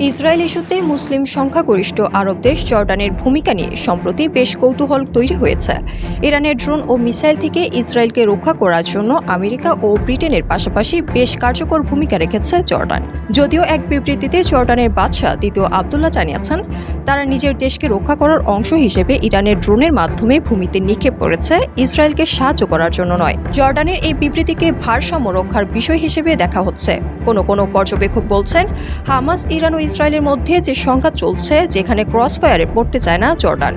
Israel ইস্যুতে মুসলিম সংখ্যাগরিষ্ঠ আরব দেশ জর্ডানের ভূমিকা নিয়ে সম্প্রতি বেশ কৌতূহল তৈরি হয়েছে। ইরানের ড্রোন ও মিসাইল থেকে ইসরায়েলকে রক্ষা করার জন্য আমেরিকা ও ব্রিটেনের পাশাপাশি বেশ কার্যকর ভূমিকা রেখেছে জর্ডান। যদিও এক বিবৃতিতে জর্ডানের বাদশাহ দ্বিতীয় আবদুল্লাহ জানিয়েছেন, তারা নিজের দেশকে রক্ষা করার অংশ হিসেবে ইরানের ড্রোনের মাধ্যমে ভূমিতে নিক্ষেপ করেছে, ইসরায়েলকে সাহায্য করার জন্য নয়। জর্ডানের এই বিবৃতিকে ভারসাম্য রক্ষার বিষয় হিসেবে দেখা হচ্ছে। কোনো কোনো পর্যবেক্ষক বলছেন, হামাস ইরান ও ইসরায়েলের মধ্যে যে সংঘাত চলছে, যেখানে ক্রসফায়ারে পড়তে চায় না জর্ডান।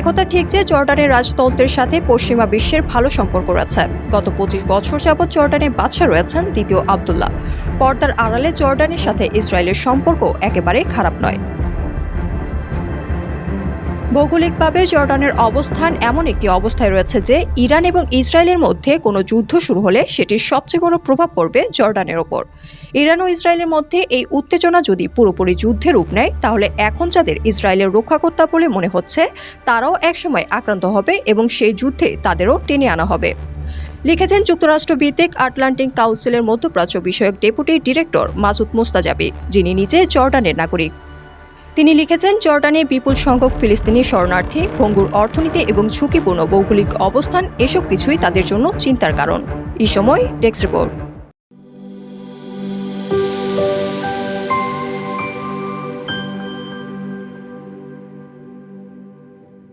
একথা ঠিক যে জর্ডানের রাজতন্ত্রের সাথে পশ্চিমা বিশ্বের ভালো সম্পর্ক রয়েছে। গত পঁচিশ বছর যাবৎ জর্ডানে বাদশা রয়েছেন দ্বিতীয় আবদুল্লাহ। পর্দার আড়ালে জর্ডানের সাথে ইসরায়েলের সম্পর্ক একেবারে খারাপ নয়। ভৌগোলিকভাবে জর্ডানের অবস্থান এমন একটি অবস্থায় রয়েছে যে ইরান এবং ইসরায়েলের মধ্যে কোনো যুদ্ধ শুরু হলে সেটির সবচেয়ে বড় প্রভাব পড়বে জর্ডানের ওপর। ইরান ও ইসরায়েলের মধ্যে এই উত্তেজনা যদি পুরোপুরি যুদ্ধে রূপ নেয়, তাহলে এখন যাদের ইসরায়েলের রক্ষাকর্তা বলে মনে হচ্ছে, তারাও একসময় আক্রান্ত হবে এবং সেই যুদ্ধে তাদেরও টেনে আনা হবে। লিখেছেন যুক্তরাষ্ট্র ভিত্তিক আটলান্টিক কাউন্সিলের মধ্যপ্রাচ্য বিষয়ক ডেপুটি ডিরেক্টর মাসুদ মোস্তাজাবি, যিনি নিজে জর্ডানের নাগরিক। তিনি লিখেছেন জর্ডানে বিপুল সংখ্যক ফিলিস্তিনি শরণার্থী, ভঙ্গুর অর্থনীতি এবং ঝুঁকিপূর্ণ ভৌগোলিক অবস্থান, এসব কিছুই তাদের জন্য চিন্তার কারণ। এই সময়, ডেস্ক রিপোর্ট।